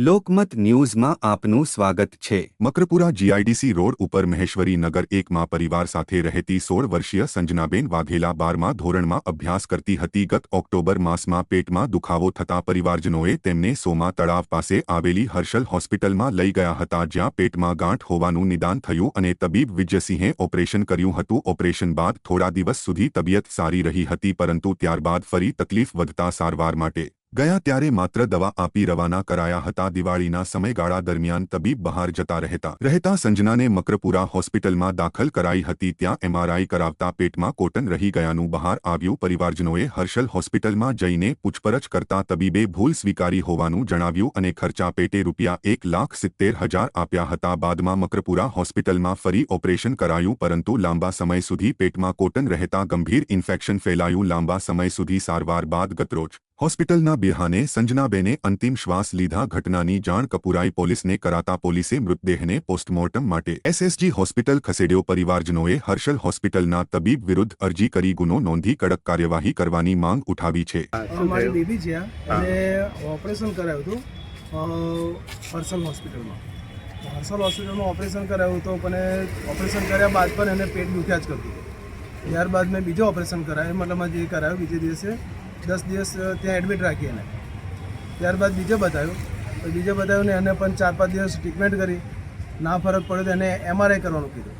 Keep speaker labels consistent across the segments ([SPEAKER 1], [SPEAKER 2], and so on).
[SPEAKER 1] લોકમત ન્યૂઝમાં આપનું સ્વાગત છે.
[SPEAKER 2] મકરપુરા જીઆઈડીસી રોડ ઉપર મહેશ્વરી નગર એકમાં પરિવાર સાથે રહેતી સોળ વર્ષીય સંજનાબેન વાઘેલા બારમા ધોરણમાં અભ્યાસ કરતી હતી. ગત ઓક્ટોબર માસમાં પેટમાં દુખાવો થતા પરિવારજનોએ તેમને સોમા તળાવ પાસે આવેલી હર્ષલ હોસ્પિટલમાં લઈ ગયા હતા, જ્યાં પેટમાં ગાંઠ હોવાનું નિદાન થયું અને તબીબ વિજયસિંહે ઓપરેશન કર્યું હતું. ઓપરેશન બાદ થોડા દિવસ સુધી તબિયત સારી રહી હતી, પરંતુ ત્યારબાદ ફરી તકલીફ વધતા સારવાર માટે ગયા ત્યારે માત્ર દવા આપી રવાના કરાયા હતા. દિવાળીના સમયગાળા દરમિયાન તબીબ બહાર જતા રહેતા. રહેતા સંજનાને મકરપુરા હોસ્પિટલમાં દાખલ કરાઈ હતી. ત્યાં એમઆરઆઈ કરાવતા પેટમાં કોટન રહી ગયાનું બહાર આવ્યું. પરિવારજનોએ હર્ષલ હોસ્પિટલમાં જઈને પૂછપરછ કરતા તબીબે ભૂલ સ્વીકારી હોવાનું જણાવ્યું અને ખર્ચા પેટે રૂપિયા એક લાખ સિત્તેર હજાર આપ્યા હતા. બાદમાં મકરપુરા હોસ્પિટલમાં ફરી ઓપરેશન કરાયું, પરંતુ લાંબા સમય સુધી પેટમાં કોટન રહેતા ગંભીર ઇન્ફેક્શન ફેલાયું. લાંબા સમય સુધી સારવાર બાદ ગતરોજ હોસ્પિટલના બિહાને સંજનાબેને અંતિમ શ્વાસ લીધા ઘટનાની જાણ કપુરાઈ પોલીસને કરાતા પોલીસે મૃતદેહને પોસ્ટમોર્ટમ માટે એસએસજી હોસ્પિટલ ખસેડ્યો. પરિવારજનોએ હર્ષલ હોસ્પિટલના તબીબ વિરુદ્ધ અરજી કરી ગુનો નોંધી કડક કાર્યવાહી કરવાની માંગ ઉઠાવી છે.
[SPEAKER 3] મારી છે. ઓપરેશન કરાવ્યું હતું હર્ષલ હોસ્પિટલમાં. હર્ષલ હોસ્પિટલમાં ઓપરેશન કરાવ્યું હતું પણ ઓપરેશન કર્યા બાદ પણ એને પેટ દુખ્યા જ કરતું ત્યારબાદ મેં બીજો ઓપરેશન કરાવ્યું મતલબ જે કરાવ્યું બીજે દિવસે દસ દિવસ ત્યાં એડમિટ રાખી એને. ત્યારબાદ બીજે બતાવ્યું. તો બીજે બતાવ્યું ને એને પણ ચાર પાંચ દિવસ ટ્રીટમેન્ટ કરી. ના ફરક પડ્યો તો એને એમઆરઆઈ કરવાનું કીધું.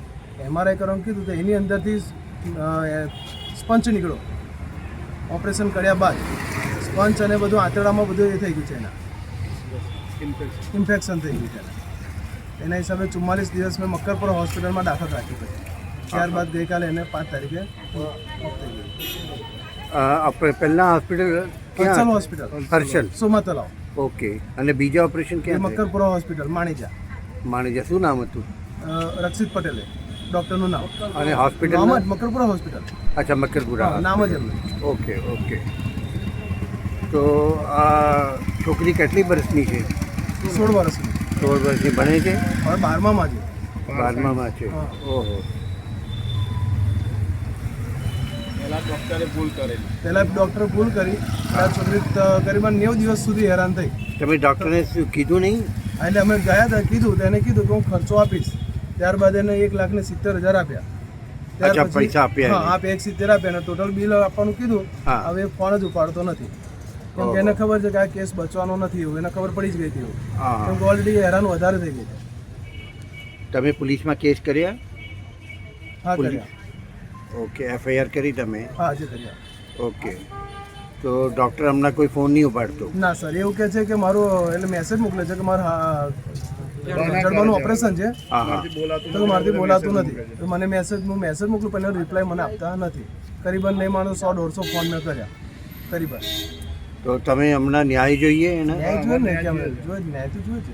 [SPEAKER 3] એમઆરઆઈ કરવાનું કીધું તો એની અંદરથી સ્પંચ નીકળ્યો. ઓપરેશન કર્યા બાદ સ્પંચ અને બધું આંતરડામાં બધું એ થઈ ગયું છે એના. ઇન્ફેક્શન થઈ ગયું છે એના. હિસાબે ચુમ્માલીસ દિવસ મેં મક્કરપુરા હોસ્પિટલમાં દાખલ રાખી પછી. ત્યારબાદ ગઈકાલે એને પાંચ તારીખે થઈ ગયું.
[SPEAKER 4] આપણે પહેલા હોસ્પિટલ
[SPEAKER 3] હર્ષલ હોસ્પિટલ
[SPEAKER 4] હર્ષલ.
[SPEAKER 3] સુમા તલાવ
[SPEAKER 4] ઓકે. અને બીજા ઓપરેશન ક્યાં
[SPEAKER 3] મકરપુરા હોસ્પિટલ માણીજા.
[SPEAKER 4] માણેજા. શું નામ હતું?
[SPEAKER 3] રક્ષિત પટેલે. ડૉક્ટરનું નામ.
[SPEAKER 4] અને હોસ્પિટલ
[SPEAKER 3] નામ જ મકરપુરા હોસ્પિટલ
[SPEAKER 4] અચ્છા મકરપુરા.
[SPEAKER 3] નામ જ એમનું
[SPEAKER 4] ઓકે ઓકે. તો આ છોકરી કેટલી વર્ષની છે?
[SPEAKER 3] સોળ વર્ષની.
[SPEAKER 4] સોળ વર્ષની ભણે છે?
[SPEAKER 3] બારમામાં છે.
[SPEAKER 4] બારમામાં છે.
[SPEAKER 3] પહેલાં ડૉક્ટરે ભૂલ કરી આ છોકરી કરીબન નેવું દિવસ સુધી હેરાન થઈ.
[SPEAKER 4] તમે ડૉક્ટરને શું કીધું નહીં?
[SPEAKER 3] એટલે અમે ગયા હતા કીધું તેને કીધું કે હું ખર્ચો આપીશ. ત્યારબાદ એને એક લાખ ને સિત્તેર હજાર આપ્યા. ત્યાર પછી-
[SPEAKER 4] આપ્યા
[SPEAKER 3] હા. આપ એક સિત્તેર આપ્યા અને ટોટલ બિલ આપવાનું કીધું. હવે ફોન જ ઉપાડતો નથી. કેમ કે એને ખબર છે કે આ કેસ બચવાનો નથી એવું એને ખબર પડી જ ગઈ હતી કેમ કે ઓલરેડી હેરાન વધારે થઈ ગઈ
[SPEAKER 4] તમે પોલીસમાં કેસ કર્યા?
[SPEAKER 3] હા? કર્યા.
[SPEAKER 4] ઓકે એફઆઈઆર કરી તમે?
[SPEAKER 3] હા જે કરી
[SPEAKER 4] ઓકે. તો ડૉક્ટર હમણાં કોઈ ફોન નહીં ઉપાડતો?
[SPEAKER 3] ના સર એવું કહે છે કે મારો એટલે મેસેજ મોકલે છે કે મારું જડબાનું ઓપરેશન છે.
[SPEAKER 4] હા હા.
[SPEAKER 3] તો મારાથી બોલાતું નથી. તો મને મેસેજ હું મેસેજ મોકલું પણ રિપ્લાય મને આપતા નથી. કરીબન નહીં માનો સો દોઢસો ફોન મેં કર્યા. કરીબન.
[SPEAKER 4] તો તમે હમણાં ન્યાય જોઈએ એના?
[SPEAKER 3] ન્યાય જોઈએ ને જોઈએ. ન્યાય તો જોઈએ છે